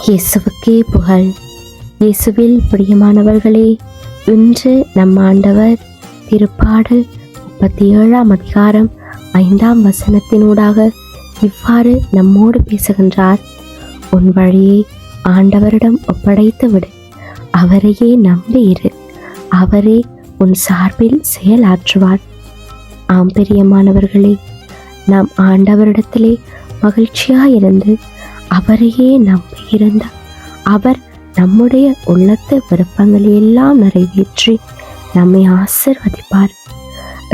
இயேசுவுக்கே புகழ். இயேசுவில் பிரியமானவர்களே இன்று நம் ஆண்டவர் திருப்பாடல் முப்பத்தி ஏழாம் அதிகாரம் ஐந்தாம் வசனத்தினூடாக இவ்வாறு நம்மோடு பேசுகின்றார். உன் வழியை ஆண்டவரிடம் ஒப்படைத்து விடு அவரையே நம்பியிரு அவரே உன் சார்பில் செயலாற்றுவார். ஆம் பிரியமானவர்களே நாம் ஆண்டவரிடத்திலே மகிழ்ச்சியாயிருந்து அவரையே நம்பியிருந்த அவர் நம்முடைய உள்ளத்து விருப்பங்களை எல்லாம் நிறைவேற்றி நம்மை ஆசிர்வதிப்பார்.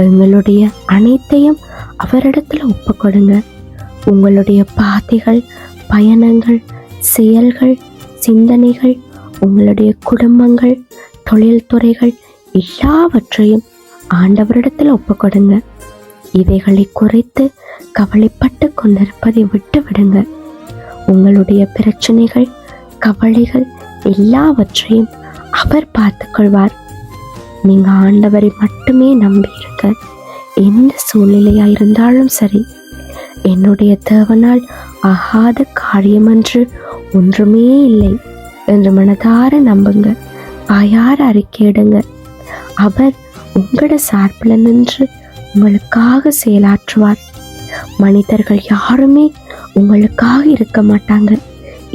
எங்களுடைய அனைத்தையும் அவரிடத்துல ஒப்புக்கொடுங்க. உங்களுடைய பாதைகள் பயணங்கள் செயல்கள் சிந்தனைகள் உங்களுடைய குடும்பங்கள் தொழில்துறைகள் எல்லாவற்றையும் ஆண்டவரிடத்தில் ஒப்புக்கொடுங்க. இவைகளை குறைத்து கவலைப்பட்டு கொண்டிருப்பதை விட்டு விடுங்க உங்களுடைய பிரச்சனைகள் கவலைகள் எல்லாவற்றையும் அவர் பார்த்துக்கொள்வார். நீங்கள் ஆண்டவரை மட்டுமே நம்பியிருக்க எந்த சூழ்நிலையா இருந்தாலும் சரி என்னுடைய தேவனால் ஆகாத காரியமன்று ஒன்றுமே இல்லை என்று மனதார நம்புங்க. வாயார அறிக்கையிடுங்க அவர் உங்களோட சார்பில் நின்று உங்களுக்காக செயலாற்றுவார். மனிதர்கள் யாருமே உங்களுக்காக இருக்க மாட்டாங்க.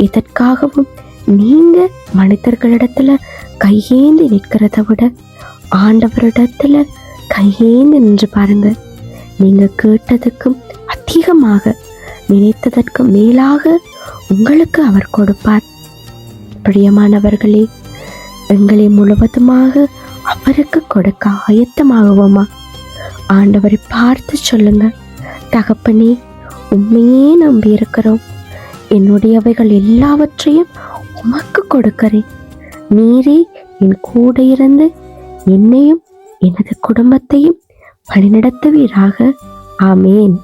எதற்காகவும் நீங்க மனிதர்களிடத்துல கையேந்தி நிற்கிறத விட ஆண்டவரிடத்துல கையேந்து நின்று பாருங்க. நீங்க கேட்டதுக்கும் அதிகமாக நினைத்ததற்கு மேலாக உங்களுக்கு அவர் கொடுப்பார். பிரியமானவர்களே எங்களை முழுவதுமாக அவருக்கு கொடுக்க ஆயத்தமாகுவோமா? ஆண்டவரை பார்த்து சொல்லுங்க. தகப்பனே உண்மையே நம்பி இருக்கிறோம். என்னுடையவைகள் எல்லாவற்றையும் உமக்கு கொடுக்கிறேன். நீரே என் கூட இருந்து என்னையும் எனது குடும்பத்தையும் வழிநடத்துவீராக. ஆமேன்.